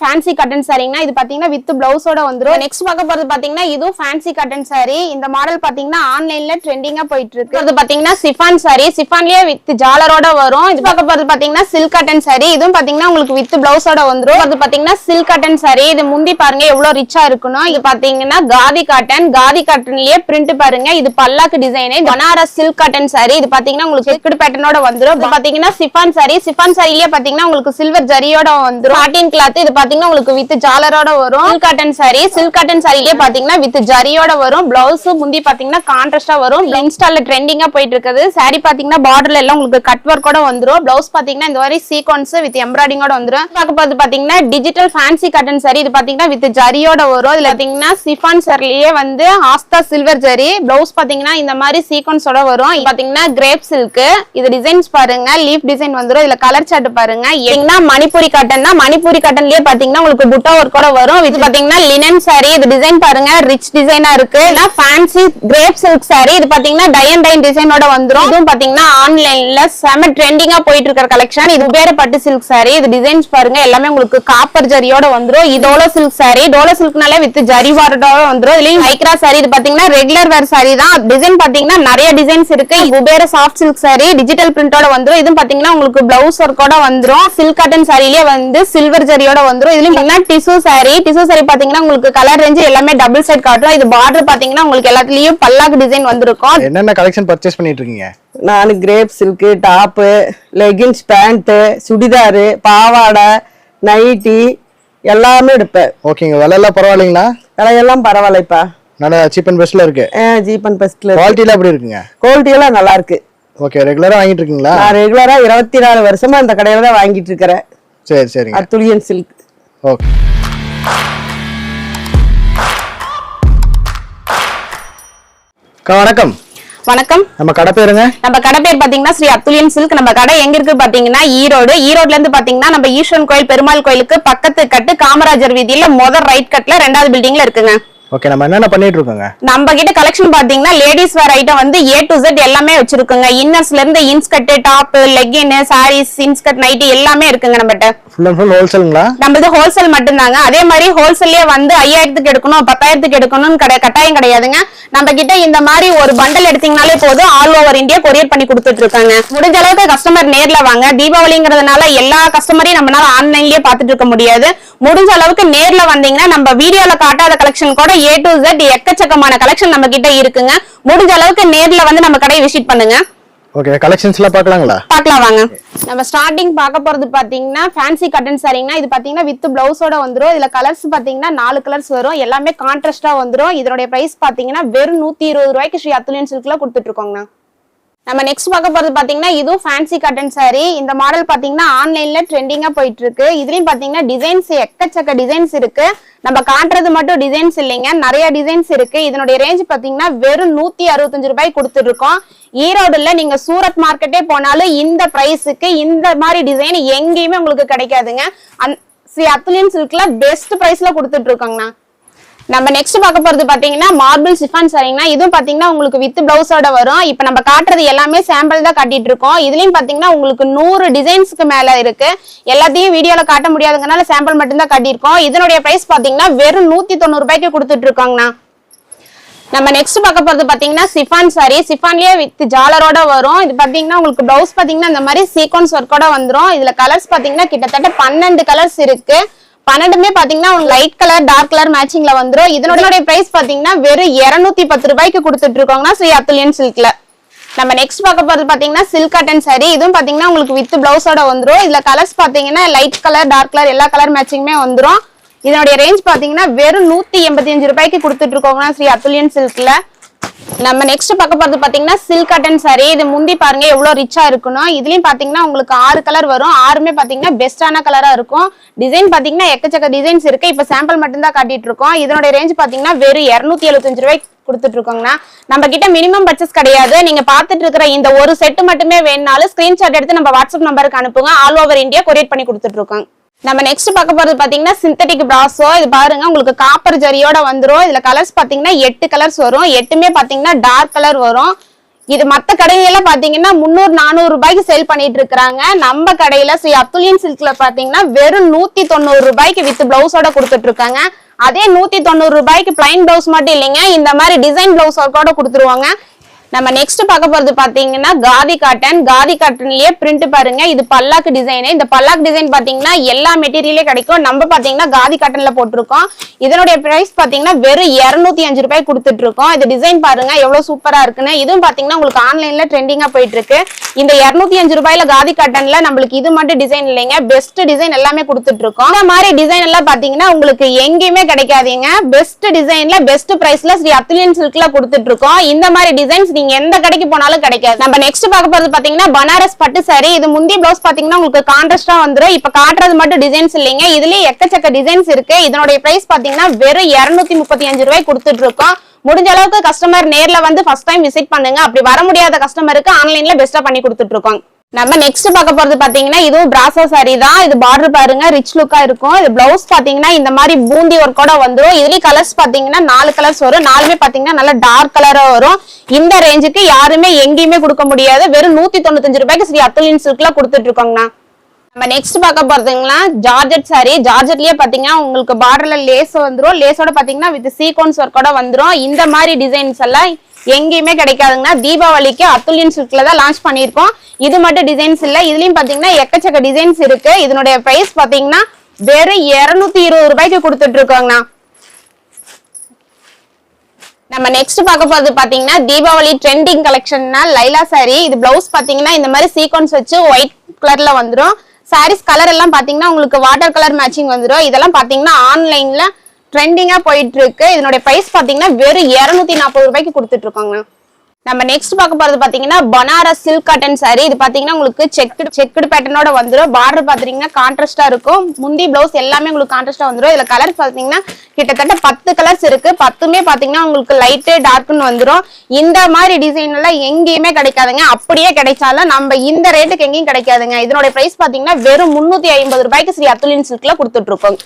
Fancy கட்டன் சாரீங்கன்னா இது பாத்தீங்கன்னா with பிளவுஸோட வந்துரும். நெக்ஸ்ட் பார்க்க போறது பாத்தீங்கன்னா இதுவும் ஃபேன்சி கட்டன் saree. இந்த மாடல் பாத்தீங்கன்னா ஆன்லைன்ல ட்ரெண்டிங்கா போயிட்டு இருக்கு. இது பாத்தீங்கன்னா சிஃபான் saree. சிஃபான்லயே வித் ஜாலரோட வரும். இது பார்க்க போறது பாத்தீங்கன்னா சில்க் கட்டன் saree. இதுவும் பாத்தீங்கன்னா உங்களுக்கு வித் பிளவுஸோட வந்துரும். அது பாத்தீங்கன்னா சில்க் கட்டன் saree. இது முந்தி பாருங்க எவ்வளவு ரிச்சா இருக்கணும். இது பாத்தீங்கன்னா காதி காட்டன் காதி காட்டன்லயே பிரிண்ட் பாருங்க. இது பல்லாக்கு design Banaras silk cotton saree. இது பாத்தீங்கன்னா உங்களுக்கு செக்குடு பேட்டர்னோட வந்துரும். இது பாத்தீங்கன்னா சிஃபான் saree. சிஃபான் சாரிலேயே பாத்தீங்கன்னா உங்களுக்கு சில்வர் ஜரியோட வந்துரும். காட்டின் கிளாத் இது பாத்தீங்கன்னா உங்களுக்கு வித் ஜாலரோட வரும். Silk cotton saree silk cotton சாரிலேயே பாத்தீங்கன்னா வித் ஜரியோட வரும். பிளவுஸ் முந்தி பாத்தீங்கன்னா கான்ட்ராஸ்டா வரும். இன்ஸ்டால ட்ரெண்டிங்கா போயிட்டு இருக்குது. சாரி பாத்தீங்கன்னா பார்டர்ல எல்லாம் உங்களுக்கு கட் ஒர்க்கோட வந்துரும். பிளவுஸ் பாத்தீங்கன்னா இந்த மாதிரி சீக்வன்ஸ் வித் எம்ப்ராய்டிங்கோட வந்துரும். பார்க்க போது பாத்தீங்கன்னா டிஜிட்டல் ஃபேன்சி காட்டன் சாரி இது பாத்தீங்கன்னா வித் ஜரியோட வரும். இதுல பாத்தீங்கன்னா சிஃபான் சாரிலேயே வந்து ஆஸ்தா சில்வர் ஜரி பிளவுஸ் பாத்தீங்கன்னா இந்த மாதிரி சீக்வன்ஸோட வரும். இது பாத்தீங்கன்னா கிரேப் சில்க் இது டிசைன்ஸ் பாருங்க. லீஃப் டிசைன் வந்துரும். இதுல கலர் சார்ட் பாருங்க. எங்கன்னா மணிப்பூரி காட்டன்னா மணிப்பூரி காட்டன்லயே பாத்தீங்கன்னா உங்களுக்கு புட்டா ஒர்க்கோட வரும். இது பாத்தீங்கன்னா லினன் saree. இது டிசைன் பாருங்க. ரிச் டிசைனா இருக்கு. Fancy crepe silk saree. இது பாத்தீங்கன்னா டை அண்ட் டைன் டிசைனோட வந்துரும். இதுவும் பாத்தீங்கன்னா ஆன்லைன்ல செம ட்ரெண்டிங்கா போயிட்டு இருக்கிற கலெக்ஷன் இது பேரு பட்டு சில்க் saree. இது டிசைன்ஸ் பாருங்க. எல்லாமே உங்களுக்கு காப்பர் ஜரியோட வந்துரும். இது டோலோ சில்க் saree. டோலோ சில்க்னாலே வித் ஜரி வார்டோட வந்துரும். இதுலயும் மைக்ரா saree. இது பாத்தீங்கன்னா ரெகுலர் வேர் saree தான். டிசைன் பாத்தீங்கன்னா நிறைய டிசைன்ஸ் இருக்கு. Kubera soft silk saree. Digital பிரிண்டோட வந்துரும். இதுவும் பாத்தீங்கன்னா உங்களுக்கு பிளவுஸ் ஒர்க்கோட வந்துரும். சில்க் காட்டன் சாரிலேயே வந்து சில்வர் ஜரியோட வந்துரும் இதுலயும் பாத்தீங்கன்னா டிசு saree. டிசு saree பாத்தீங்கன்னா உங்களுக்கு கலர் ரேஞ்ச் எல்லாமே டபுள் சைட் காட்டும் இது பார்டர் பாத்தீங்கன்னா உங்களுக்கு எல்லாத்துலயும் பல்லாக்கு டிசைன் வந்திருக்கும். என்னென்ன கலெக்ஷன் பர்ச்சேஸ் பண்ணிட்டு இருக்கீங்க நான் crepe silk top leggings pant churidar பாவாடை நைட்டி எல்லாமே எடுப்பேன். ஓகேங்க விலையெல்லாம் பரவாயில்லைங்களா? விலையெல்லாம் பரவாயில்லைப்பா. நல்லா சீப் அண்ட் பெஸ்ட்ல இருக்கு. ஜீப்பன் பெஸ்ட்ல குவாலிட்டிலாம் எப்படி இருக்குங்க? குவாலிட்டி எல்லாம் நல்லா இருக்கு. ஓகே ரெகுலரா வாங்கிட்டு இருக்கீங்களா நான் ரெகுலரா இருபத்தி நாலு வருஷமா இந்த கடையில தான் வாங்கிட்டு இருக்கிறேன் சரி சரிங்க. அத்துலியன் சில்க் ஓகே வணக்கம். வணக்கம். நம்ம கடை பேருங்க? நம்ம கடை பேர் பாத்தீங்கன்னா ஸ்ரீ அத்துலியன் சில்க். நம்ம கடை எங்க இருக்கு பாத்தீங்கன்னா ஈரோடு. ஈரோட்ல இருந்து பாத்தீங்கன்னா நம்ம ஈஸ்வரன் கோயில் பெருமாள் கோயிலுக்கு பக்கத்து கட்டு காமராஜர் வீதியில முதல் ரைட் கட்ல ரெண்டாவது பில்டிங்ல இருக்குங்க. ஓகே நம்ம என்னென்ன பண்ணிட்டு இருக்கோங்க? நம்ம கிட்ட கலெக்ஷன் பாத்தீங்கன்னா லேடிஸ் வேர் ஐட்டம் வந்து ஏ டு Z எல்லாமே வச்சிருக்கோங்க. இன்னர்ஸ்ல இருந்து inskirt top legging sarees inskirt nighty எல்லாமே இருக்குங்க நம்மகிட்ட. ஃபுல் அண்ட் ஃபுல் ஹோல்சேலுங்களா நம்மளது ஹோல்சேல் மட்டும்தாங்க. அதே மாதிரி ஹோல்சேல்லயே வந்து ஐயாயிரத்துக்கு எடுக்கணும் பத்தாயிரத்துக்கு எடுக்கணும்னு கிடையாது கட்டாயம் கிடையாதுங்க. நம்ம கிட்ட இந்த மாதிரி ஒரு பண்டல் எடுத்தீங்கனாலே போதும் ஆல் ஓவர் இந்தியா கொரியர் பண்ணி கொடுத்துட்டு இருக்காங்க. முடிஞ்ச அளவுக்கு கஸ்டமர் நேர்ல வாங்க. தீபாவளிங்கிறதுனால எல்லா கஸ்டமரையும் நம்மளால ஆன்லைன்லயே பாத்துட்டு இருக்க முடியாது. முடிஞ்ச அளவுக்கு நேர்ல வந்தீங்கன்னா நம்ம வீடியோல காட்டாத கலெக்ஷன் கூட ஏ டு Z எக்கச்சக்கமான கலெக்ஷன் நம்ம கிட்ட இருக்குங்க. முடிஞ்ச அளவுக்கு நேர்ல வந்து நம்ம கடையை விசிட் பண்ணுங்க. ஓகே கலெக்ஷன்ஸ்லாம் பார்க்கலாங்களா? பார்க்கலாம் வாங்க. நம்ம ஸ்டார்டிங் பார்க்க போறது பாத்தீங்கன்னா ஃபேன்சி கட்டன் சாரீங்கன்னா இது பாத்தீங்கன்னா வித் பிளவுஸோட வந்துரும். இதுல கலர்ஸ் பாத்தீங்கன்னா நாலு கலர்ஸ் வரும். எல்லாமே கான்ட்ராஸ்டா வந்துரும். இதனுடைய பிரைஸ் பாத்தீங்கன்னா வெறும் நூத்தி இருபது ரூபாய்க்கு ஸ்ரீ அத்துலியன் சில்க்ல கொடுத்துட்டு இருக்கோங்கண்ணா. நம்ம நெக்ஸ்ட் பார்க்க போறது பாத்தீங்கன்னா இதுவும் ஃபேன்சி கட்டன் சாரி இந்த மாடல் பாத்தீங்கன்னா ஆன்லைன்ல ட்ரெண்டிங்கா போயிட்டு இருக்கு இதுலயும் பாத்தீங்கன்னா டிசைன்ஸ் எக்கச்சக்க டிசைன்ஸ் இருக்கு. நம்ம காட்டுறது மட்டும் டிசைன்ஸ் இல்லைங்க. நிறைய டிசைன்ஸ் இருக்கு. இதனுடைய ரேஞ்ச் பாத்தீங்கன்னா வெறும் நூத்தி அறுபத்தஞ்சு ரூபாய் கொடுத்துட்டு இருக்கோம் ஈரோடுல நீங்க சூரத் மார்க்கெட்டே போனாலும் இந்த பிரைஸுக்கு இந்த மாதிரி டிசைன் எங்கேயுமே உங்களுக்கு கிடைக்காதுங்க. அந் ஸ்ரீ அத்துலியன் சில்க்ல பெஸ்ட் பிரைஸ்ல கொடுத்துட்டு இருக்கோங்கண்ணா நம்ம நெக்ஸ்ட் பார்க்க போறது பாத்தீங்கன்னா மார்பிள் சிஃபான் சாரிங்கன்னா இதுவும் பாத்தீங்கன்னா உங்களுக்கு வித் பிளவுஸோட வரும். இப்ப நம்ம காட்டுறது எல்லாமே சாம்பிள் தான் காட்டிட்டு இருக்கோம். இதுலயும் பாத்தீங்கன்னா உங்களுக்கு நூறு டிசைன்ஸ்க்கு மேல இருக்கு. எல்லாத்தையும் வீடியோல காட்ட முடியாதுங்கனால சாம்பிள் மட்டும் தான் காட்டியிருக்கோம். இதனுடைய பிரைஸ் பாத்தீங்கன்னா வெறும் நூத்தி தொண்ணூறு ரூபாய்க்கு கொடுத்துட்டு இருக்காங்கண்ணா. நம்ம நெக்ஸ்ட் பார்க்க போறது பாத்தீங்கன்னா சிஃபான் சாரி சிஃபான்லயே வித் ஜாலரோட வரும். இது பாத்தீங்கன்னா உங்களுக்கு பிளவுஸ் பாத்தீங்கன்னா இந்த மாதிரி சீக்வன்ஸ் ஒர்க்கோட வந்துரும். இதுல கலர்ஸ் பாத்தீங்கன்னா கிட்டத்தட்ட பன்னெண்டு கலர்ஸ் இருக்கு. பன்னெண்டுமே பாத்தீங்கன்னா லைட் கலர் டார்க் கலர் மேட்சிங்ல வந்துரும். இதனுடைய பிரைஸ் பாத்தீங்கன்னா வெறும் 210 பத்து ரூபாய்க்கு கொடுத்துட்டு இருக்கோங்கன்னா ஸ்ரீ அத்துலியன் சில்க்ல நம்ம நெக்ஸ்ட் பார்க்க போறது பாத்தீங்கன்னா சில்க் காட்டன் சாரி இதுவும் பாத்தீங்கன்னா உங்களுக்கு வித் பிளவுஸோட வந்துரும். இதுல கலர்ஸ் பாத்தீங்கன்னா லைட் கலர் டார்க் கலர் எல்லா கலர் மேட்சிங்குமே வந்துரும். இதனுடைய ரேஞ்ச் பாத்தீங்கன்னா வெறும் நூத்தி எண்பத்தி அஞ்சு ரூபாய்க்கு கொடுத்துட்டு இருக்கோங்கன்னா ஸ்ரீ அத்துலியன் சில்க்ல நம்ம நெக்ஸ்ட் பார்க்க போறது பாத்தீங்கன்னா சில்க் கட்டன் சாரி இது முந்தி பாருங்க எவ்வளவு ரிச்சா இருக்கணும் இதுலயும் பாத்தீங்கன்னா உங்களுக்கு ஆறு கலர் வரும். ஆறுமே பாத்தீங்கன்னா பெஸ்டான கலரா இருக்கும். டிசைன் பாத்தீங்கன்னா எக்கச்சக்க டிசைன்ஸ் இருக்கு. இப்ப சாம்பிள் மட்டும் தான் காட்டிட்டு இருக்கோம். இதனுடைய ரேஞ்ச் பாத்தீங்கன்னா வெறும் இருநூத்தி எழுபத்தஞ்சு ரூபாய்க்கு கொடுத்துட்டு இருக்கோங்கண்ணா. நம்ம கிட்ட மினிமம் பர்ச்சஸ் கிடையாது. நீங்க பாத்துட்டு இருக்கிற இந்த ஒரு செட் மட்டுமே வேணுனாலும் ஸ்கிரீன்ஷாட் எடுத்து நம்ம வாட்ஸ்அப் நம்பருக்கு அனுப்புங்க. ஆல் ஓவர் இந்தியா கொரியர் பண்ணி கொடுத்துட்டு இருக்கோம். நம்ம நெக்ஸ்ட் பார்க்க போறது பாத்தீங்கன்னா சிந்தட்டிக் பிராசோ இது பாருங்க உங்களுக்கு காப்பர் ஜரியோட வந்துடும் இதுல கலர்ஸ் பாத்தீங்கன்னா எட்டு கலர்ஸ் வரும். எட்டுமே பாத்தீங்கன்னா டார்க் கலர் வரும். இது மத்த கடையில பாத்தீங்கன்னா முந்நூறு நானூறு ரூபாய்க்கு சேல் பண்ணிட்டு இருக்காங்க நம்ம கடையில ஸ்ரீ அத்துலியன் சில்க்ல பாத்தீங்கன்னா வெறும் நூத்தி தொண்ணூறு ரூபாய்க்கு வித் பிளவுஸோட கொடுத்துட்டு இருக்காங்க. அதே நூத்தி தொண்ணூறு ரூபாய்க்கு பிளைன் பிளவுஸ் மட்டும் இல்லைங்க. இந்த மாதிரி டிசைன் பிளவுஸ் கூட கொடுத்துருவாங்க. நம்ம நெக்ஸ்ட் பார்க்க போறது பாத்தீங்கன்னா காதி காட்டன். காதி காட்டன்லயே பிரிண்ட் பாருங்க. இது பல்லாக்கு டிசைன் இந்த பல்லாக்கு டிசைன் பாத்தீங்கன்னா எல்லா மெட்டீரியலே கிடைக்கும். நம்ம பாத்தீங்கன்னா காதி காட்டன்ல போட்டிருக்கோம். இதனுடைய பிரைஸ் பாத்தீங்கன்னா வெறும் 205 அஞ்சு ரூபாய் கொடுத்துட்டு இருக்கோம் இந்த டிசைன் பாருங்க. எவ்வளவு சூப்பரா இருக்குன்னு. இதுவும் பாத்தீங்கன்னா உங்களுக்கு ஆன்லைன்ல ட்ரெண்டிங்கா போயிட்டு இருக்கு இந்த 205 அஞ்சு ரூபாயில காதி காட்டன்ல நம்மளுக்கு இது மட்டும் டிசைன் இல்லைங்க. பெஸ்ட் டிசைன் எல்லாமே கொடுத்துட்டு இருக்கோம் இந்த மாதிரி டிசைன் எல்லாம் பாத்தீங்கன்னா உங்களுக்கு எங்கேயுமே கிடைக்காதீங்க. பெஸ்ட் டிசைன்ல பெஸ்ட் பிரைஸ்ல ஸ்ரீ அத்துலியன் சில்க்ல கொடுத்துட்டு இருக்கோம் இந்த மாதிரி டிசைன்ஸ் நீங்க எந்த கடைக்கு போனாலும் கிடைக்காது. நம்ம நெக்ஸ்ட் பார்க்க போறது பாத்தீங்கன்னா பனாரஸ் பட்டு சாரி இது முந்தி பிளவுஸ் பாத்தீங்கன்னா உங்களுக்கு கான்ட்ராஸ்டா வந்துரும். இப்ப காட்டுறது மட்டும் டிசைன்ஸ் இல்லைங்க. இதுலயே எக்கச்சக்க டிசைன்ஸ் இருக்கு. இதனுடைய பிரைஸ் பாத்தீங்கன்னா வெறும் 235 முப்பத்தி அஞ்சு ரூபாய் கொடுத்துட்டு இருக்கோம். முடிஞ்ச அளவுக்கு கஸ்டமர் நேர்ல வந்து ஃபர்ஸ்ட் டைம் விசிட் பண்ணுங்க. அப்படி வர முடியாத கஸ்டமருக்கு ஆன்லைன்ல பெஸ்டா பண்ணி கொடுத்துட்டு இருக்கோம். நம்ம நெக்ஸ்ட் பார்க்க போறது பாத்தீங்கன்னா இதுவும் பிராசோ saree தான். இது பார்டர் பாருங்க ரிச் லுக்கா இருக்கும். இது பிளவுஸ் பாத்தீங்கன்னா இந்த மாதிரி பூந்தி ஒர்க்கோட வந்துடும் இதுலயும் கலர்ஸ் பாத்தீங்கன்னா நாலு கலர்ஸ் வரும். நாலுமே பாத்தீங்கன்னா நல்லா டார்க் கலரா வரும். இந்த ரேஞ்சுக்கு யாருமே எங்கேயுமே கொடுக்க முடியாது. வெறும் நூத்தி தொண்ணூத்தஞ்சு ரூபாய்க்கு ஸ்ரீ அத்துலின் சில்க்ல கொடுத்துட்டு இருக்கோங்கண்ணா. நம்ம நெக்ஸ்ட் பார்க்க போறதுங்களா? ஜார்ஜெட் சாரி ஜார்ஜெட்லயே பாத்தீங்கன்னா உங்களுக்கு பார்டர்ல லேஸ் வந்துடும் லேஸோட பாத்தீங்கன்னா வித் சீக்வன்ஸ் ஒர்க்கோட வந்துடும் இந்த மாதிரி டிசைன்ஸ் எல்லாம் எங்கேயுமே கிடைக்காதுங்கன்னா தீபாவளிக்கு அத்துலியன் சில்க்ல தான் லான்ச் பண்ணியிருக்கோம். இது மட்டும் டிசைன்ஸ் இல்ல. இதுலயும் பாத்தீங்கன்னா எக்கச்சக்க டிசைன்ஸ் இருக்கு. இதனுடைய பிரைஸ் பாத்தீங்கன்னா வெறும் 220 இருபது ரூபாய்க்கு கொடுத்துட்டு இருக்கோங்கண்ணா. நம்ம நெக்ஸ்ட் பார்க்க போறது பாத்தீங்கன்னா தீபாவளி ட்ரெண்டிங் கலெக்ஷன்னா லைலா சாரி இது பிளவுஸ் பாத்தீங்கன்னா இந்த மாதிரி சீக்வன்ஸ் வச்சு ஒயிட் கலர்ல வந்துடும் சாரீஸ் கலர் எல்லாம் பாத்தீங்கன்னா உங்களுக்கு வாட்டர் கலர் மேட்சிங் வந்துடும் இதெல்லாம் பாத்தீங்கன்னா ஆன்லைன்ல ட்ரெண்டிங்கா போயிட்டு இருக்கு. இதனுடைய பிரைஸ் பாத்தீங்கன்னா வெறும் 240 நாற்பது ரூபாய்க்கு கொடுத்துட்டு இருக்காங்க. நம்ம நெக்ஸ்ட் பார்க்க போறது பாத்தீங்கன்னா பனாரஸ் சில்க் காட்டன் சாரி இது பாத்தீங்கன்னா உங்களுக்கு செக்குடு செக்குடு பேட்டர்னோட வந்துடும் பார்டர் பாத்தீங்கன்னா கான்ட்ராஸ்டா இருக்கும். முந்தி பிளவுஸ் எல்லாமே உங்களுக்கு கான்ட்ராஸ்டா வந்துடும் இதுல கலர் பாத்தீங்கன்னா கிட்டத்தட்ட பத்து கலர்ஸ் இருக்கு. பத்துமே பாத்தீங்கன்னா உங்களுக்கு லைட்டு டார்க்னு வந்துடும் இந்த மாதிரி டிசைன் எல்லாம் எங்கேயுமே கிடைக்காதுங்க. அப்படியே கிடைச்சாலும் நம்ம இந்த ரேட்டுக்கு எங்கேயும் கிடைக்காதுங்க. இதனுடைய பிரைஸ் பாத்தீங்கன்னா வெறும் முன்னூத்தி ஐம்பது ரூபாய்க்கு ஸ்ரீ அத்துலின் சில்க்ல கொடுத்துட்டு இருக்கோம்.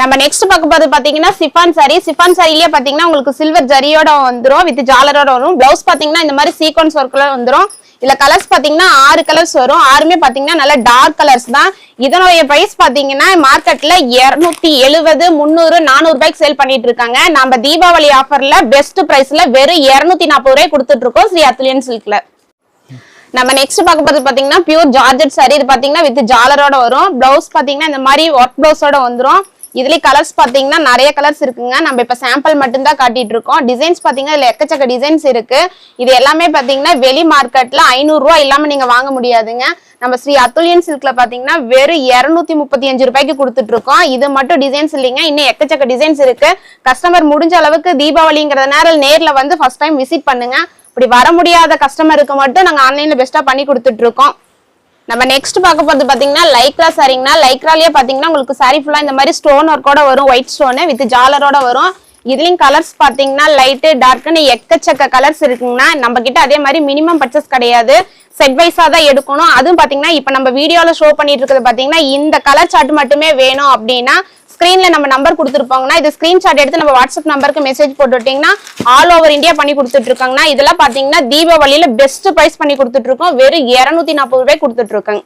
நம்ம நெக்ஸ்ட் பார்க்க போது பாத்தீங்கன்னா சிஃபான் சாரி சிஃபான் சாரிலேயே பாத்தீங்கன்னா உங்களுக்கு சில்வர் ஜரியோட வந்துரும் வித் ஜாலரோட வரும். பிளவுஸ் பாத்தீங்கன்னா இந்த மாதிரி சீக்வன்ஸ் ஒர்க்ல வந்துரும். இதுல கலர்ஸ் பாத்தீங்கன்னா ஆறு கலர்ஸ் வரும். ஆறுமே பாத்தீங்கன்னா நல்ல டார்க் கலர்ஸ் தான். இதனுடைய பிரைஸ் பாத்தீங்கன்னா மார்க்கெட்ல 270 எழுபது முந்நூறு நானூறு ரூபாய்க்கு சேல் பண்ணிட்டு இருக்காங்க. நம்ம தீபாவளி ஆஃபர்ல பெஸ்ட் பிரைஸ்ல வெறும் 240 நாற்பது ரூபாய் கொடுத்துட்டு இருக்கோம் ஸ்ரீ அத்துலியன் சில்க்ல நம்ம நெக்ஸ்ட் பார்க்க போறது பாத்தீங்கன்னா பியூர் ஜார்ஜெட் சாரி இது பாத்தீங்கன்னா வித் ஜாலரோட வரும். பிளவுஸ் பாத்தீங்கன்னா இந்த மாதிரி ஒர்க் பிளவுஸோட வந்துரும். இதுலயே கலர்ஸ் பாத்தீங்கன்னா நிறைய கலர்ஸ் இருக்குங்க. நம்ம இப்ப சாம்பிள் மட்டும்தான் காட்டிட்டு இருக்கோம் டிசைன்ஸ் பாத்தீங்கன்னா இதுல எக்கச்சக்க டிசைன்ஸ் இருக்கு. இது எல்லாமே பாத்தீங்கன்னா வெளி மார்க்கெட்ல ஐநூறு ரூபாய் இல்லாம நீங்க வாங்க முடியாதுங்க. நம்ம ஸ்ரீ அத்துலியன் சில்க்ல பாத்தீங்கன்னா வெறும் 235 முப்பத்தி அஞ்சு ரூபாய்க்கு கொடுத்துட்டு இருக்கோம் இது மட்டும் டிசைன்ஸ் இல்லைங்க. இன்னும் எக்கச்சக்க டிசைன்ஸ் இருக்கு. கஸ்டமர் முடிஞ்ச அளவுக்கு தீபாவளிங்கிறதுனால நேர்ல வந்து ஃபர்ஸ்ட் டைம் விசிட் பண்ணுங்க. இப்படி வர முடியாத கஸ்டமருக்கு மட்டும் நாங்க ஆன்லைன்ல பெஸ்டா பண்ணி கொடுத்துட்டு இருக்கோம் நம்ம நெக்ஸ்ட் பார்க்க போறது பாத்தீங்கன்னா லைக்ரா சாரிங்கன்னா லைக்ராலயே பாத்தீங்கன்னா உங்களுக்கு சாரி ஃபுல்லா இந்த மாதிரி ஸ்டோன் ஒர்க்கோட வரும் ஒயிட் ஸ்டோனு வித் ஜாலரோட வரும். இதுலயும் கலர்ஸ் பாத்தீங்கன்னா லைட்டு டார்க்னு எக்கச்சக்க கலர்ஸ் இருக்குங்கன்னா நம்ம கிட்ட அதே மாதிரி மினிமம் பர்ச்சேஸ் கிடையாது. செட் வைஸா தான் எடுக்கணும். அதுவும் பாத்தீங்கன்னா இப்ப நம்ம வீடியோல ஷோ பண்ணிட்டு இருக்கிறது பாத்தீங்கன்னா இந்த கலர் சார்ட் மட்டுமே வேணும் அப்படின்னா ஸ்கிரீன்ல நம்ம நம்பர் கொடுத்துருப்பாங்கன்னா இது ஸ்கிரீன்ஷாட் எடுத்து நம்ம வாட்ஸ்அப் நம்பருக்கு மெசேஜ் போட்டுவிட்டிங்கன்னா ஆல் ஓவர் இந்தியா பண்ணி கொடுத்துட்டு இருக்காங்கன்னா இதெல்லாம் பாத்தீங்கன்னா தீபாவளியில பெஸ்ட் ப்ரைஸ் பண்ணி கொடுத்துட்டு இருக்கோம் வெறும் 240 நாற்பது ரூபாய் கொடுத்துட்டு இருக்காங்க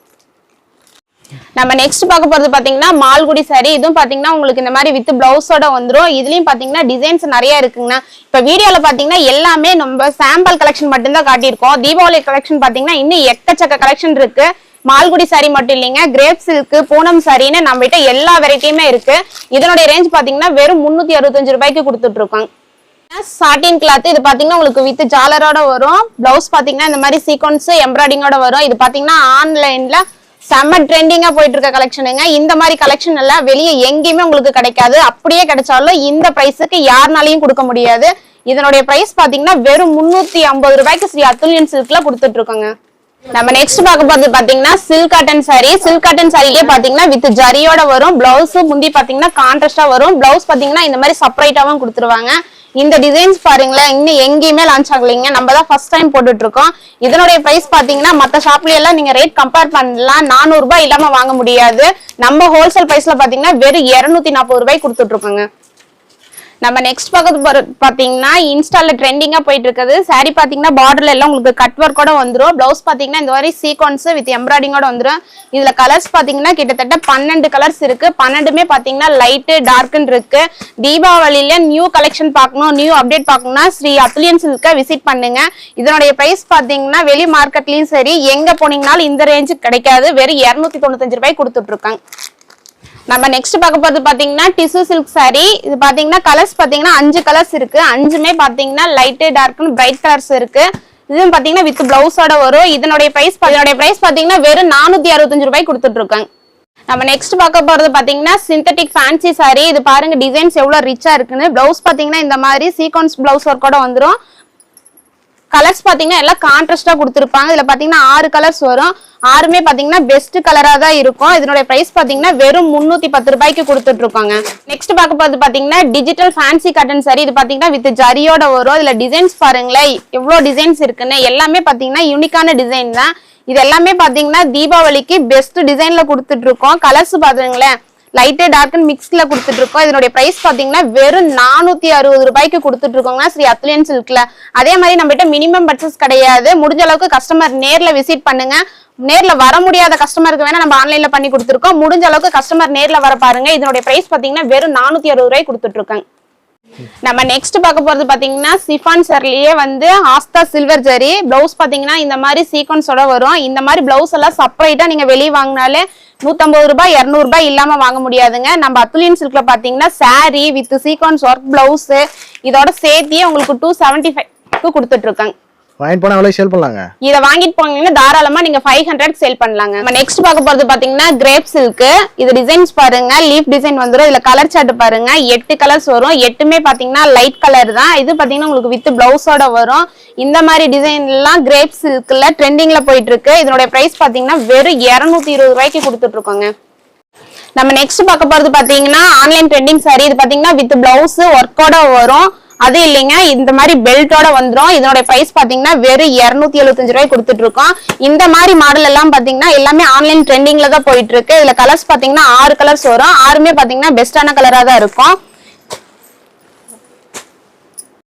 நம்ம நெக்ஸ்ட் பார்க்க போறது பாத்தீங்கன்னா மால்குடி சாரி இதுவும் பாத்தீங்கன்னா உங்களுக்கு இந்த மாதிரி வித் பிளவுஸோட வந்துடும் இதுலயும் பாத்தீங்கன்னா டிசைன்ஸ் நிறைய இருக்குங்கண்ணா. இப்ப வீடியோல பாத்தீங்கன்னா எல்லாமே நம்ம சாம்பிள் கலெக்ஷன் மட்டும்தான் காட்டியிருக்கோம். தீபாவளி கலெக்ஷன் பாத்தீங்கன்னா இன்னும் எக்கச்சக்க கலெக்ஷன் இருக்கு. மால்குடி சாரி மட்டும் இல்லைங்க. கிரேப் சில்க் பூனம் சாரின்னு நம்மகிட்ட எல்லா வெரைட்டியுமே இருக்கு. இதனுடைய ரேஞ்ச் பாத்தீங்கன்னா வெறும் முன்னூத்தி அறுபத்தஞ்சு ரூபாய்க்கு கொடுத்துட்டு இருக்கோம். சாட்டின் கிளாத் இது பாத்தீங்கன்னா உங்களுக்கு வித் ஜாலரோட வரும். பிளவுஸ் பாத்தீங்கன்னா இந்த மாதிரி சீக்வன்ஸ் எம்ப்ராய்டிங்கோட வரும். இது பாத்தீங்கன்னா ஆன்லைன்ல செம்ம ட்ரெண்டிங்கா போயிட்டு இருக்க கலெக்ஷனுங்க இந்த மாதிரி கலெக்ஷன் எல்லாம் வெளியே எங்கேயுமே உங்களுக்கு கிடைக்காது. அப்படியே கிடைச்சாலும் இந்த பிரைஸுக்கு யாருனாலையும் கொடுக்க முடியாது. இதனுடைய பிரைஸ் பாத்தீங்கன்னா வெறும் முன்னூத்தி ஐம்பது ரூபாய்க்கு ஸ்ரீ அத்துலியன் சில்க்ல கொடுத்துட்டு இருக்கோங்க. நம்ம நெக்ஸ்ட் பார்க்க போறது பாத்தீங்கன்னா silk cotton saree silk cotton சாரிலேயே பாத்தீங்கன்னா வித் ஜரியோட வரும் பிளவுஸ் முந்தி பாத்தீங்கன்னா கான்ட்ராஸ்டா வரும். பிளவுஸ் பாத்தீங்கன்னா இந்த மாதிரி செப்பரேட்டாவும் கொடுத்துருவாங்க. இந்த டிசைன்ஸ் பாருங்களேன் இன்னும் எங்கேயுமே லான்ச் ஆகலைங்க. நம்ம தான் ஃபர்ஸ்ட் டைம் போட்டுட்டு இருக்கோம் இதனுடைய பிரைஸ் பாத்தீங்கன்னா மத்த ஷாப்ல எல்லாம் நீங்க ரேட் கம்பேர் பண்ணலாம். 400 ரூபாய் இல்லாம வாங்க முடியாது. நம்ம ஹோல்சேல் பிரைஸ்ல பாத்தீங்கன்னா வெறும் 240 நாற்பது ரூபாய் கொடுத்துட்டு இருக்கோங்க நம்ம நெக்ஸ்ட் பக்கத்து பார்த்தீங்கன்னா பாத்தீங்கன்னா இன்ஸ்டால ட்ரெண்டிங்கா போயிட்டு இருக்குது சாரி பாத்தீங்கன்னா பார்டர்ல எல்லாம் உங்களுக்கு கட் ஒர்க்கோட வந்துடும் பிளவுஸ் பாத்தீங்கன்னா இந்த மாதிரி சீக்வன்ஸ் வித் எம்ப்ராய்டிங்கோட வந்துடும் இதுல கலர்ஸ் பாத்தீங்கன்னா கிட்டத்தட்ட பன்னெண்டு கலர்ஸ் இருக்கு. பன்னெண்டுமே பாத்தீங்கன்னா லைட்டு டார்க்குன்னு இருக்கு. தீபாவளியில நியூ கலெக்ஷன் பார்க்கணும் நியூ அப்டேட் பார்க்கணும்னா ஸ்ரீ அத்லியன் சில்க விசிட் பண்ணுங்க. இதனுடைய பிரைஸ் பாத்தீங்கன்னா வெளி மார்க்கெட்லயும் சரி எங்க போனீங்கனாலும் இந்த ரேஞ்சுக்கு கிடைக்காது. வெறும் இருநூத்தி தொண்ணூத்தஞ்சு ரூபாய் கொடுத்துட்டு இருக்காங்க நம்ம நெக்ஸ்ட் பார்க்க போறது பாத்தீங்கன்னா டிஷ்யூ சில்க் saree. இது பாத்தீங்கன்னா கலர்ஸ் பாத்தீங்கன்னா அஞ்சு கலர்ஸ் இருக்கு. அஞ்சுமே பாத்தீங்கன்னா லைட்டு டார்க்னு பிரைட் கலர்ஸ் இருக்கு. இதுவும் பாத்தீங்கன்னா வித் பிளவுஸோட வரும். இதனுடைய பிரைஸ் இதனுடைய பிரைஸ் பாத்தீங்கன்னா வெறும் நானூத்தி அறுபத்தஞ்சு ரூபாய் கொடுத்துட்டு இருக்காங்க நம்ம நெக்ஸ்ட் பார்க்க போறது பாத்தீங்கன்னா சிந்தட்டிக் ஃபேன்சி saree. இது பாருங்க டிசைன்ஸ் எவ்வளவு ரிச்சா இருக்குன்னு. பிளவுஸ் பாத்தீங்கன்னா இந்த மாதிரி சீக்வன்ஸ் பிளவுஸ் ஒர்க்கோட வந்துடும் கலர்ஸ் பாத்தீங்கன்னா எல்லாம் கான்ட்ராஸ்டா கொடுத்துருப்பாங்க. இதுல பாத்தீங்கன்னா ஆறு கலர்ஸ் வரும். ஆறுமே பாத்தீங்கன்னா பெஸ்ட் கலரா தான் இருக்கும். இதனுடைய பிரைஸ் பாத்தீங்கன்னா வெறும் முன்னூத்தி பத்து ரூபாய்க்கு கொடுத்துட்டு இருக்காங்க நெக்ஸ்ட் பார்க்க போது பாத்தீங்கன்னா டிஜிட்டல் ஃபேன்சி கட்டன் சரி இது பாத்தீங்கன்னா வித் ஜரியோட வரும். இதுல டிசைன்ஸ் பாருங்களேன். எவ்வளவு டிசைன்ஸ் இருக்குன்னு. எல்லாமே பாத்தீங்கன்னா யூனிக்கான டிசைன் தான். இது எல்லாமே பாத்தீங்கன்னா தீபாவளிக்கு பெஸ்ட் டிசைன்ல கொடுத்துட்டு இருக்கோம் கலர்ஸ் பாத்துங்களேன் லைட்டு டார்க்னு மிக்ஸில் கொடுத்துட்டு இருக்கோம் இதனுடைய ப்ரைஸ் பார்த்தீங்கன்னா வெறும் நானூற்றி அறுபது ரூபாய்க்கு கொடுத்துட்ருக்கோங்க ஸ்ரீ அத்லியன் சில்க்ல அதே மாதிரி நம்மகிட்ட மினிமம் பட்ஜெட் கிடையாது. முடிஞ்ச அளவுக்கு கஸ்டமர் நேரில் விசிட் பண்ணுங்க. நேரில் வர முடியாத கஸ்டமருக்கு வேணா நம்ம ஆன்லைன்ல பண்ணி கொடுத்துருக்கோம். முடிஞ்ச அளவுக்கு கஸ்டமர் நேரில் வர பாருங்க. இதனுடைய ப்ரைஸ் பார்த்தீங்கன்னா வெறும் நானூற்றி அறுபது ரூபாய் கொடுத்துட்டு நம்ம நெக்ஸ்ட் பார்க்க போறது பாத்தீங்கன்னா சிஃபான் சர்லயே வந்து ஆஸ்தா சில்வர் ஜரி பிளவுஸ் பாத்தீங்கன்னா இந்த மாதிரி சீக்வன்ஸோட வரும். இந்த மாதிரி பிளவுஸ் எல்லாம் செப்பரேட்டா நீங்க வெளியே வாங்கினாலே நூத்தம்பது ரூபாய் இருநூறு ரூபாய் இல்லாம வாங்க முடியாதுங்க. நம்ம அத்துலியன் சில்க்ல பாத்தீங்கன்னா saree with sequins work blouse இதோட சேர்த்தியே உங்களுக்கு டூ செவன்டி ஃபைவ் கொடுத்துட்டு இருக்காங்க. வாங்கிட்டு போனால் எவ்வளோ சேல் பண்ணலாங்க? இத வாங்கிட்டு போனீங்கன்னா தாராளமா நீங்க ஃபைவ் ஹண்ட்ரட் சேல் பண்ணலாங்க. நம்ம நெக்ஸ்ட் பார்க்க போறது பாத்தீங்கன்னா கிரேப் சில்க் இது டிசைன்ஸ் பாருங்க லீஃப் டிசைன் வந்துடும் இதுல கலர் சார்ட் பாருங்க எட்டு கலர்ஸ் வரும். எட்டுமே பாத்தீங்கன்னா லைட் கலர் தான். இது பாத்தீங்கன்னா உங்களுக்கு வித் பிளவுஸோட வரும். இந்த மாதிரி டிசைன் எல்லாம் கிரேப் சில்க்ல ட்ரெண்டிங்ல போயிட்டு இருக்கு இதனுடைய பிரைஸ் பாத்தீங்கன்னா வெறும் இருநூத்தி இருபது ரூபாய்க்கு கொடுத்துட்டு இருக்கோங்க நம்ம நெக்ஸ்ட் பார்க்க போறது பாத்தீங்கன்னா ஆன்லைன் ட்ரெண்டிங் saree. இது பாத்தீங்கன்னா வித் பிளவுஸ் ஒர்க்கோட வரும். அது இல்லைங்க இந்த மாதிரி பெல்ட்டோட வந்துடும் இதனோட பிரைஸ் பாத்தீங்கன்னா வெறும் இருநூத்தி எழுபத்தஞ்சு ரூபாய் கொடுத்துட்டு இருக்கோம் இந்த மாதிரி மாடல் எல்லாம் பாத்தீங்கன்னா எல்லாமே ஆன்லைன் ட்ரெண்டிங்ல தான் போயிட்டு இருக்கு இதுல கலர்ஸ் பாத்தீங்கன்னா ஆறு கலர்ஸ் வரும். ஆறுமே பாத்தீங்கன்னா பெஸ்டான கலரா தான் இருக்கும்.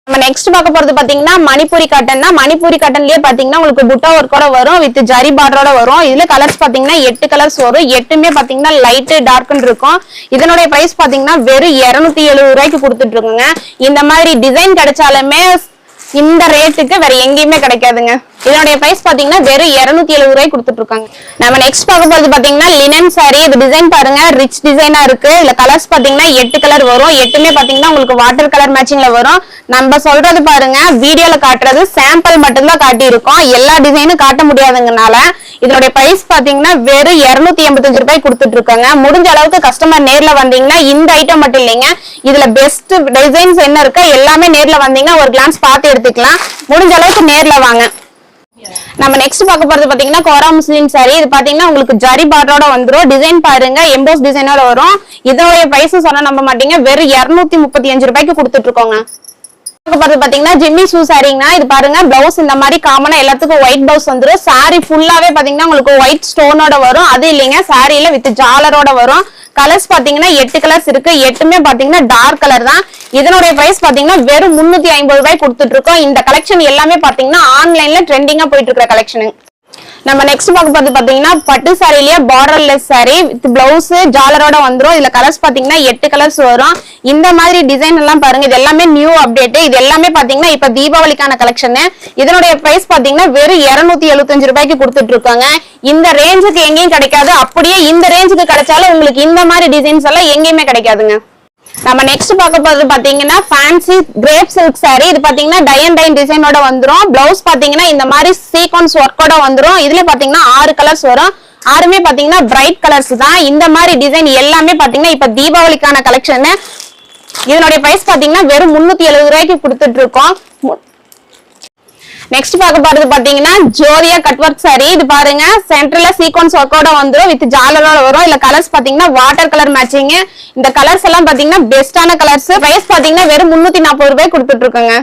நம்ம நெக்ஸ்ட் பார்க்க போறது பாத்தீங்கன்னா மணிப்பூரி காட்டன் தான். மணிப்பூரி காட்டன்லயே பாத்தீங்கன்னா உங்களுக்கு புட்டா ஒர்க்கோட வரும் வித் ஜரி பார்டரோட வரும். இதுல கலர்ஸ் பாத்தீங்கன்னா எட்டு கலர்ஸ் வரும். எட்டுமே பாத்தீங்கன்னா லைட் டார்க்னு இருக்கும். இதனுடைய பிரைஸ் பாத்தீங்கன்னா வெறும் இருநூத்தி எழுபது ரூபாய்க்கு கொடுத்துட்டு இருக்கோங்க. இந்த மாதிரி டிசைன் கிடைச்சாலுமே இந்த ரேட்டுக்கு வேற எங்கேயுமே கிடைக்காதுங்க. இதனுடைய பிரைஸ் பாத்தீங்கன்னா வெறும் இருநூத்தி எழுபது ரூபாய் கொடுத்துட்டு இருக்காங்க நம்ம நெக்ஸ்ட் பார்க்க போறது பாத்தீங்கன்னா லினன் சாரி இது டிசைன் பாருங்க. ரிச் டிசைனா இருக்கு. இதுல கலர்ஸ் பாத்தீங்கன்னா எட்டு கலர் வரும். எட்டுமே பாத்தீங்கன்னா உங்களுக்கு வாட்டர் கலர் மேட்சிங்ல வரும். நம்ம சொல்றது பாருங்க. வீடியோல காட்டுறது சாம்பிள் மட்டும்தான் காட்டி இருக்கோம் எல்லா டிசைனும் காட்ட முடியாதுங்கனால இதனுடைய பிரைஸ் பாத்தீங்கன்னா வெறும் இருநூத்தி எண்பத்தஞ்சு ரூபாய் கொடுத்துட்டு இருக்காங்க முடிஞ்ச அளவுக்கு கஸ்டமர் நேர்ல வந்தீங்கன்னா இந்த ஐட்டம் மட்டும் இல்லைங்க. இதுல பெஸ்ட் டிசைன்ஸ் என்ன இருக்கா எல்லாமே நேர்ல வந்தீங்கன்னா ஒரு கிளான்ஸ் பார்த்து எடுத்துக்கலாம். முடிஞ்ச அளவுக்கு நேர்ல வாங்க. நம்ம நெக்ஸ்ட் பார்க்க போறது பாத்தீங்கன்னா கோரா முஸ்லீம் சாரி இது பாத்தீங்கன்னா உங்களுக்கு ஜரி பார்டரோட வந்துரும். டிசைன் பாருங்க. எம்போஸ் டிசைனோட வரும். இதோடைய பிரைஸ் சொன்னா நம்ப மாட்டீங்க. வெறும் இருநூத்தி முப்பத்தி அஞ்சு ரூபாய்க்கு கொடுத்துட்டு இருக்கோங்க. பார்த்து பாத்தீங்கன்னா ஜிம்மி ஷூ சாரீங்கன்னா இது பாருங்க பிளவுஸ் இந்த மாதிரி காமனா எல்லாத்துக்கும் ஒயிட் பிளவுஸ் வந்துடும் சாரி ஃபுல்லாவே பாத்தீங்கன்னா உங்களுக்கு ஒயிட் ஸ்டோனோட வரும். அது இல்லைங்க சாரியில வித் ஜாலரோட வரும். கலர்ஸ் பாத்தீங்கன்னா எட்டு கலர்ஸ் இருக்கு. எட்டுமே பாத்தீங்கன்னா டார்க் கலர் தான். இதனுடைய பிரைஸ் பாத்தீங்கன்னா வெறும் முன்னூத்தி ஐம்பது ரூபாய் கொடுத்துட்டு இருக்கோம். இந்த கலெக்ஷன் எல்லாமே பாத்தீங்கன்னா ஆன்லைன்ல ட்ரெண்டிங்கா போயிட்டு இருக்கிற கலெக்ஷனு நம்ம நெக்ஸ்ட் பார்க்க போறது பாத்தீங்கன்னா பட்டு சாரிலேயே பார்டர்லெஸ் சாரி வித் பிளவுஸ் ஜாலரோட வந்துடும் இதுல கலர்ஸ் பாத்தீங்கன்னா எட்டு கலர்ஸ் வரும். இந்த மாதிரி டிசைன் எல்லாம் பாருங்க. இது எல்லாமே நியூ அப்டேட் இது எல்லாமே பாத்தீங்கன்னா இப்ப தீபாவளிக்கான கலெக்ஷன் இதனுடைய பிரைஸ் பாத்தீங்கன்னா வெறும் இருநூத்தி எழுபத்தஞ்சு ரூபாய்க்கு கொடுத்துட்டு இருக்காங்க இந்த ரேஞ்சுக்கு எங்கேயும் கிடைக்காது. அப்படியே இந்த ரேஞ்சுக்கு கிடைச்சாலும் உங்களுக்கு இந்த மாதிரி டிசைன்ஸ் எல்லாம் எங்கேயுமே கிடைக்காதுங்க. நம்ம நெக்ஸ்ட் பார்க்க போறது பாத்தீங்கன்னா ஃபேன்சி கிரேப் சில்க் சாரி இது பாத்தீங்கன்னா டை அண்ட் டைன் டிசைனோட வந்துரும். பிளவுஸ் பாத்தீங்கன்னா இந்த மாதிரி சீக்வன்ஸ் ஒர்க்கோட வந்துரும். இதுல பாத்தீங்கன்னா ஆறு கலர்ஸ் வரும். ஆறுமே பாத்தீங்கன்னா பிரைட் கலர்ஸ் தான். இந்த மாதிரி டிசைன் எல்லாமே பாத்தீங்கன்னா இப்ப தீபாவளிக்கான கலெக்ஷன் இதனுடைய பிரைஸ் பாத்தீங்கன்னா வெறும் முன்னூத்தி எழுபது ரூபாய்க்கு கொடுத்துட்டு இருக்கோம். நெக்ஸ்ட் பார்க்க போறது பாத்தீங்கன்னா ஜோரியா கட் ஒர்க் இது பாருங்க சென்டர்ல சீக்வன்ஸ் ஒர்க்கோட வந்துடும் வித் ஜாலரோட வரும். இல்ல கலர்ஸ் பாத்தீங்கன்னா வாட்டர் கலர் மேட்சிங் இந்த கலர்ஸ் எல்லாம் பாத்தீங்கன்னா பெஸ்டான கலர்ஸ் பிரைஸ் பாத்தீங்கன்னா வெறும் முன்னூத்தி நாற்பது ரூபாய் கொடுத்துட்டு இருக்கோங்க.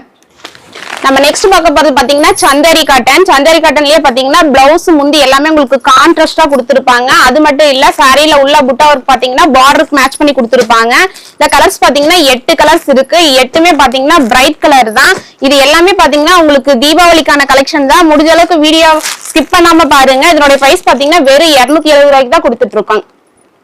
நம்ம நெக்ஸ்ட் பார்க்க போறது பாத்தீங்கன்னா சந்தேரி காட்டன் சந்தேரி காட்டன்லயே பாத்தீங்கன்னா பிளவுஸ் முந்தி எல்லாமே உங்களுக்கு கான்ட்ராஸ்டா கொடுத்துருப்பாங்க. அது மட்டும் இல்ல சாரியில உள்ள புட்டா ஒர்க் பாத்தீங்கன்னா பார்டருக்கு மேட்ச் பண்ணி கொடுத்துருப்பாங்க. இந்த கலர்ஸ் பாத்தீங்கன்னா எட்டு கலர்ஸ் இருக்கு. எட்டுமே பாத்தீங்கன்னா பிரைட் கலர் தான். இது எல்லாமே பாத்தீங்கன்னா உங்களுக்கு தீபாவளிக்கான கலெக்ஷன் தான். முடிஞ்ச அளவுக்கு வீடியோ ஸ்கிப் பண்ணாம பாருங்க. இதனுடைய பிரைஸ் பாத்தீங்கன்னா வெறும் இருநூத்தி எழுபது ரூபாய்க்கு தான் கொடுத்துட்டு இருக்கோம்.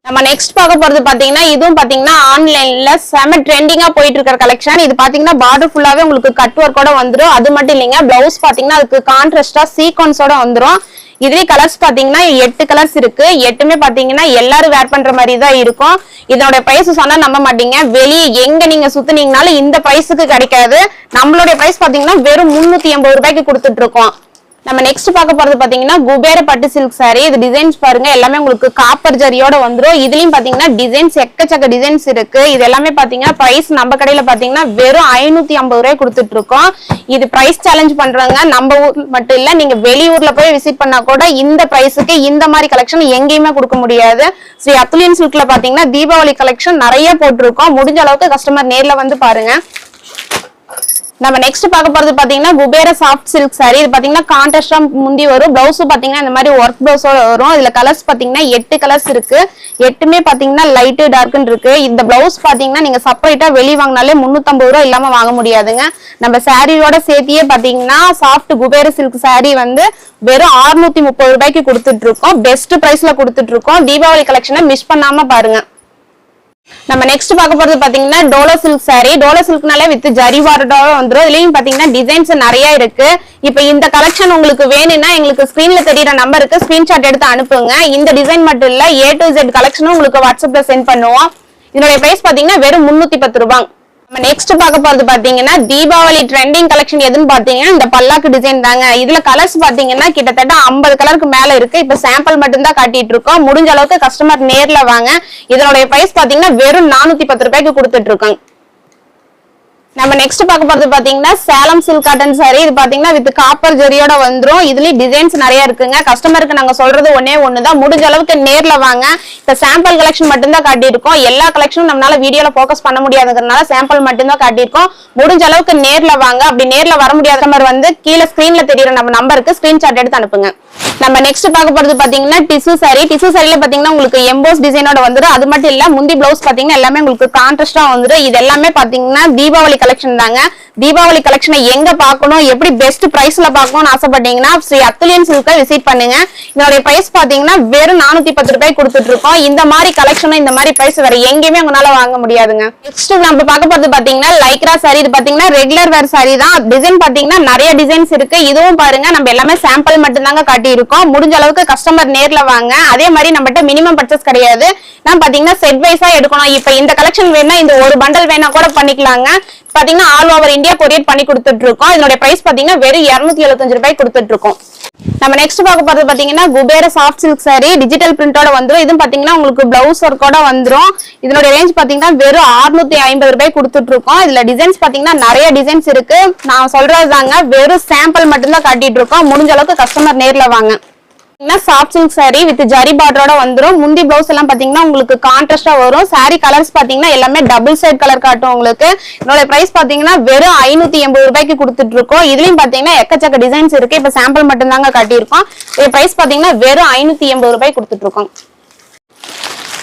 நம்ம நெக்ஸ்ட் பார்க்க போறது பாத்தீங்கன்னா இதுவும் பாத்தீங்கன்னா ஆன்லைன்ல செம ட்ரெண்டிங்கா போயிட்டு இருக்கிற கலெக்ஷன் இது பாத்தீங்கன்னா பார்டர் ஃபுல்லாவே உங்களுக்கு கட் ஒர்க்கோட வந்துடும் அது மட்டும் இல்லைங்க பிளவுஸ் பாத்தீங்கன்னா அதுக்கு கான்ட்ராஸ்டா சீக்வன்ஸோட வந்துடும் இதுலயே கலர்ஸ் பாத்தீங்கன்னா எட்டு கலர்ஸ் இருக்கு. எட்டுமே பாத்தீங்கன்னா எல்லாரும் வேர் பண்ற மாதிரி தான் இருக்கும். இதோட பிரைஸ் சொன்னா நம்ப மாட்டீங்க. வெளியே எங்க நீங்க சுத்தினீங்கனாலும் இந்த பிரைஸுக்கு கிடைக்காது. நம்மளுடைய பிரைஸ் பாத்தீங்கன்னா வெறும் முன்னூத்தி எண்பது ரூபாய்க்கு கொடுத்துட்டு இருக்கோம். நம்ம நெக்ஸ்ட் பார்க்க போறது பாத்தீங்கன்னா குபேர பட்டு சில்க் சாரி இது டிசைன்ஸ் பாருங்க. எல்லாமே உங்களுக்கு காப்பர் ஜரியோட வந்துடும் இதுலயும் பாத்தீங்கன்னா டிசைன்ஸ் எக்கச்சக்க டிசைன்ஸ் இருக்கு. இது எல்லாமே பாத்தீங்கன்னா பிரைஸ் நம்ம கடையில பாத்தீங்கன்னா வெறும் ஐநூத்தி ஐம்பது ரூபாய் கொடுத்துட்டு இருக்கோம் இது பிரைஸ் சேலஞ்ச் பண்றாங்க நம்ம ஊர் மட்டும் இல்ல நீங்க வெளியூர்ல போய் விசிட் பண்ணா கூட இந்த பிரைஸுக்கு இந்த மாதிரி கலெக்ஷன் எங்கேயுமே கொடுக்க முடியாது. ஸ்ரீ அத்துலியன் சில்க்ல பாத்தீங்கன்னா தீபாவளி கலெக்ஷன் நிறைய போட்டிருக்கோம். முடிஞ்ச அளவுக்கு கஸ்டமர் நேர்ல வந்து பாருங்க. நம்ம நெக்ஸ்ட் பார்க்க போறது பாத்தீங்கன்னா குபேர சாஃப்ட் சில்க் சாரி இது பாத்தீங்கன்னா கான்ட்ராஸ்டா முந்தி வரும். பிளவுஸ் பாத்தீங்கன்னா இந்த மாதிரி ஒர்க் பிளவுஸோட வரும். இதுல கலர்ஸ் பாத்தீங்கன்னா எட்டு கலர்ஸ் இருக்கு. எட்டுமே பாத்தீங்கன்னா லைட்டு டார்க்னு இருக்கு. இந்த பிளவுஸ் பாத்தீங்கன்னா நீங்க செப்பரேட்டா வெளி வாங்கினாலே முன்னூத்தம்பது ரூபா இல்லாம வாங்க முடியாதுங்க. நம்ம சாரியோட சேர்த்தியே பாத்தீங்கன்னா சாஃப்ட் குபேர சில்க் சாரி வந்து வெறும் 630 முப்பது ரூபாய்க்கு கொடுத்துட்டு இருக்கோம். பெஸ்ட் பிரைஸ்ல கொடுத்துட்டு இருக்கோம். தீபாவளி கலெக்ஷனை மிஸ் பண்ணாம பாருங்க. நம்ம நெக்ஸ்ட் பார்க்க போறது பாத்தீங்கன்னா டோலோ சில்க் சாரி டோலோ சில்க்னாலே வித் ஜரி வார்டோட வந்துடும் இதுலயும் பாத்தீங்கன்னா டிசைன்ஸ் நிறைய இருக்கு. இப்போ இந்த கலெக்ஷன் உங்களுக்கு வேணும்னா எங்களுக்கு ஸ்கிரீன்ல தெரியற நம்பருக்கு ஸ்கிரீன்ஷாட் எடுத்து அனுப்புங்க. இந்த டிசைன் மட்டும் இல்ல ஏ டு ஜெட் கலெக்ஷனும் உங்களுக்கு வாட்ஸ்அப்ல சென்ட் பண்ணுவோம். இதனுடைய பிரைஸ் பாத்தீங்கன்னா வெறும் முன்னூத்தி பத்து ரூபாய். நம்ம நெக்ஸ்ட் பார்க்க போறது பாத்தீங்கன்னா தீபாவளி ட்ரெண்டிங் கலெக்ஷன் எதுன்னு பாத்தீங்கன்னா இந்த பல்லாக்கு டிசைன் தாங்க. இதுல கலர்ஸ் பாத்தீங்கன்னா கிட்டத்தட்ட 50 கலருக்கு மேல இருக்கு. இப்ப சாம்பிள் மட்டும் தான் காட்டிட்டு இருக்கோம். முடிஞ்ச அளவுக்கு கஸ்டமர் நேர்ல வாங்க. இதனுடைய பிரைஸ் பாத்தீங்கன்னா வெறும் நானூத்தி பத்து ரூபாய்க்கு கொடுத்துட்டு இருக்கோம் நம்ம நெக்ஸ்ட் பார்க்க போறது பாத்தீங்கன்னா சேலம் சில்க் காட்டன் சாரி இது பாத்தீங்கன்னா வித் காப்பர் ஜெரியோட வந்துரும். இதுலயும் டிசைன்ஸ் நிறைய இருக்குங்க. கஸ்டமருக்கு நாங்க சொல்றது ஒன்னே ஒண்ணுதான். முடிஞ்ச அளவுக்கு நேர்ல வாங்க. இப்ப சாம்பிள் கலெக்ஷன் மட்டும்தான் காட்டியிருக்கோம். எல்லா கலெக்ஷனும் நம்மளால வீடியோல ஃபோக்கஸ் பண்ண முடியாதுங்கிறனால சாம்பிள் மட்டும்தான் காட்டியிருக்கோம். முடிஞ்ச அளவுக்கு நேர்ல வாங்க. அப்படி நேர்ல வர முடியாத கஸ்டமர் வந்து கீழே ஸ்கிரீன்ல தெரியற நம்ம நம்பருக்கு ஸ்கிரீன்ஷாட் எடுத்து அனுப்புங்க. நம்ம நெக்ஸ்ட் பார்க்க போறது பாத்தீங்கன்னா டிசு சாரி டிசு சாரியில பாத்தீங்கன்னா உங்களுக்கு எம்போஸ் டிசைனோட வந்துடும் அது மட்டும் இல்ல முந்தி பிளவுஸ் பாத்தீங்கன்னா எல்லாமே உங்களுக்கு கான்ட்ராஸ்டா வந்துடும் இது எல்லாமே பாத்தீங்கன்னா தீபாவளி கலெக்ஷன் தாங்க. தீபாவளி கலெக்ஷனை எங்க பார்க்கணும் எப்படி பெஸ்ட் பிரைஸ்ல பார்க்கணும்னு ஆசைப்பட்டீங்கன்னா ஸ்ரீ அத்துலியன் சில்கை விசிட் பண்ணுங்க. இதனுடைய பிரைஸ் பாத்தீங்கன்னா வெறும் நானூத்தி பத்து ரூபாய் கொடுத்துட்டு இருக்கோம் இந்த மாதிரி கலெக்ஷனும் இந்த மாதிரி பிரைஸ் வேற எங்கேயுமே உங்களால வாங்க முடியாதுங்க. நெக்ஸ்ட் நம்ம பார்க்க போறது பாத்தீங்கன்னா லைக்ரா சாரி இது பாத்தீங்கன்னா ரெகுலர் வேர் சாரி தான். டிசைன் பாத்தீங்கன்னா நிறைய டிசைன்ஸ் இருக்கு. இதுவும் பாருங்க நம்ம எல்லாமே சாம்பிள் மட்டும் தாங்க முடிஞ்ச அளவுக்கு கஸ்டமர் நேர்ல வாங்க. அதே மாதிரி நம்மகிட்ட மினிமம் பர்ச்சேஸ் கிடையாது. நான் பாத்தீங்கன்னா செட் வைஸா எடுக்கணும். இப்ப இந்த கலெக்ஷன் வேணா இந்த ஒரு பண்டல் வேணா கூட பண்ணிக்கலாங்க. பாத்தீங்கன்னா ஆல் ஓவர் இந்தியா கொரியர் பண்ணி கொடுத்துட்டு இருக்கோம் இதனுடைய பிரைஸ் பாத்தீங்கன்னா வெறும் 275 எழுபத்தஞ்சு ரூபாய் கொடுத்துட்டு இருக்கோம் நம்ம நெக்ஸ்ட் பார்க்க போறது பாத்தீங்கன்னா Kubera soft silk saree digital பிரிண்டோட வந்துரும். இதுவும் பாத்தீங்கன்னா உங்களுக்கு பிளவுஸ் ஒர்க்கோட வந்துடும் இதனுடைய ரேஞ்ச் பாத்தீங்கன்னா வெறும் 650 ஐம்பது ரூபாய் கொடுத்துட்டு இருக்கோம் இதுல டிசைன்ஸ் பாத்தீங்கன்னா நிறைய டிசைன்ஸ் இருக்கு. நான் சொல்றதுதாங்க வெறும் சாம்பிள் மட்டும்தான் காட்டிட்டு இருக்கோம் முடிஞ்ச அளவுக்கு கஸ்டமர் நேர்ல வாங்க. Soft silk saree with zari பார்டரோட வந்துடும் முந்தி பிளவுஸ் எல்லாம் பாத்தீங்கன்னா உங்களுக்கு கான்ட்ராஸ்டா வரும். சாரி கலர்ஸ் பாத்தீங்கன்னா எல்லாமே டபுள் சைட் கலர் காட்டும் உங்களுக்கு. என்னோட பிரைஸ் பாத்தீங்கன்னா வெறும் ஐநூத்தி எண்பது ரூபாய்க்கு கொடுத்துட்டு இருக்கோம் இதுலயும் பாத்தீங்கன்னா எக்கச்சக்க டிசைன்ஸ் இருக்கு. இப்ப சாம்பிள் மட்டும் தாங்க காட்டியிருக்கோம். இது பிரைஸ் பாத்தீங்கன்னா வெறும் ஐநூத்தி எண்பது ரூபாய் கொடுத்துட்டு இருக்கோம்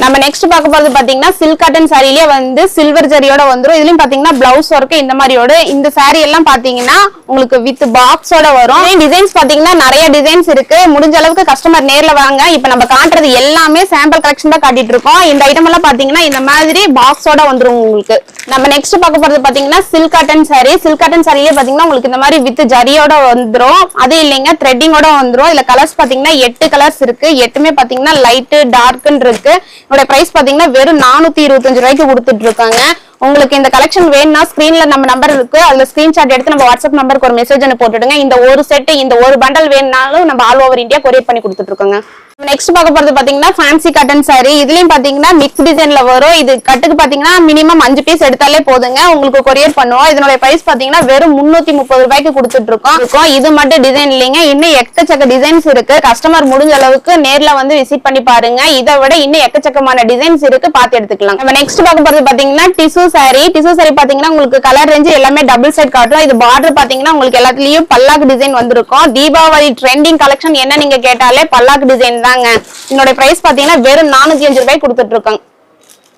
நம்ம நெக்ஸ்ட் பார்க்க போறது பாத்தீங்கன்னா சில்க் காட்டன் சாரிலேயே வந்து சில்வர் ஜரியோட வந்துடும் இதுலயும் பாத்தீங்கன்னா பிளவுஸ் ஒர்க் இந்த மாதிரியோட இந்த சாரி எல்லாம் பாத்தீங்கன்னா உங்களுக்கு வித் பாக்ஸோட வரும். டிசைன்ஸ் பாத்தீங்கன்னா நிறைய டிசைன்ஸ் இருக்கு. முடிஞ்ச அளவுக்கு கஸ்டமர் நேர்ல வாங்க. இப்ப நம்ம காட்டுறது எல்லாமே சாம்பிள் கலெக்ஷன் தான் காட்டிட்டு இருக்கோம். இந்த ஐட்டம் எல்லாம் பாத்தீங்கன்னா இந்த மாதிரி பாக்ஸோட வந்துடும் உங்களுக்கு. நம்ம நெக்ஸ்ட் பார்க்க போறது பாத்தீங்கன்னா silk cotton saree silk cotton சாரியே பாத்தீங்கன்னா உங்களுக்கு இந்த மாதிரி வித் ஜரியோட வந்துரும். அது இல்லைங்க த்ரெட்டிங்கோட வந்துரும். இதுல கலர்ஸ் பாத்தீங்கன்னா எட்டு கலர்ஸ் இருக்கு. எட்டுமே பாத்தீங்கன்னா லைட்டு டார்க்னு இருக்கு. இதோட பிரைஸ் பாத்தீங்கன்னா வெறும் நானூத்தி இருபத்தஞ்சு ரூபாய்க்கு கொடுத்துட்டு இருக்காங்க. உங்களுக்கு இந்த கலெக்ஷன் வேணும்னா ஸ்கிரீன்ல நம்ம நம்பர் இருக்கு. அதுல ஸ்கிரீன்ஷாட் எடுத்து நம்ம வாட்ஸ்அப் நம்பருக்கு ஒரு மெசேஜ் போட்டுடுங்க. இந்த ஒரு செட் இந்த ஒரு பண்டல் வேணும்னாலும் நம்ம ஆல் ஓவர் இந்தியா கொரியர் பண்ணி கொடுத்துட்டு இருக்கோங்க. நெக்ஸ்ட் பார்க்க போறது பாத்தீங்கன்னா ஃபேன்சி கட்டன் சாரி இதுலயும் பாத்தீங்கன்னா மிக்ஸ் டிசைன்ல வரும். இது கட்டுக்கு பாத்தீங்கன்னா மினிமம் அஞ்சு பீஸ் எடுத்தாலே போதுங்க. உங்களுக்கு கொரியர் பண்ணுவோம். இதனுடைய பிரைஸ் பாத்தீங்கன்னா வெறும் முன்னூத்தி முப்பது ரூபாய்க்கு கொடுத்துட்டு இருக்கோம். இது மட்டும் டிசைன் இல்லைங்க. இன்னும் எக்கச்சக்க டிசைன்ஸ் இருக்கு. கஸ்டமர் முடிஞ்ச அளவுக்கு நேர்ல வந்து விசிட் பண்ணி பாருங்க. இதை விட இன்னும் எக்கச்சக்கமான டிசைன்ஸ் இருக்கு. பார்த்து எடுத்துக்கலாம். நம்ம நெக்ஸ்ட் பார்க்க போறது பாத்தீங்கன்னா டிசூஸ் saree டிசு சாரி பாத்தீங்கன்னா உங்களுக்கு கலர் ரேஞ்சு எல்லாமே டபுள் சைட் காட்டும் இது பார்டர் பாத்தீங்கன்னா உங்களுக்கு எல்லாத்துலயும் பல்லாக்கு டிசைன் வந்திருக்கும். தீபாவளி ட்ரெண்டிங் கலெக்ஷன் என்ன நீங்க கேட்டாலே பல்லாக்கு டிசைன் தாங்க. என்னோட பிரைஸ் பாத்தீங்கன்னா வெறும் நானூத்தி அஞ்சு ரூபாய் கொடுத்துட்டு இருக்கோம்.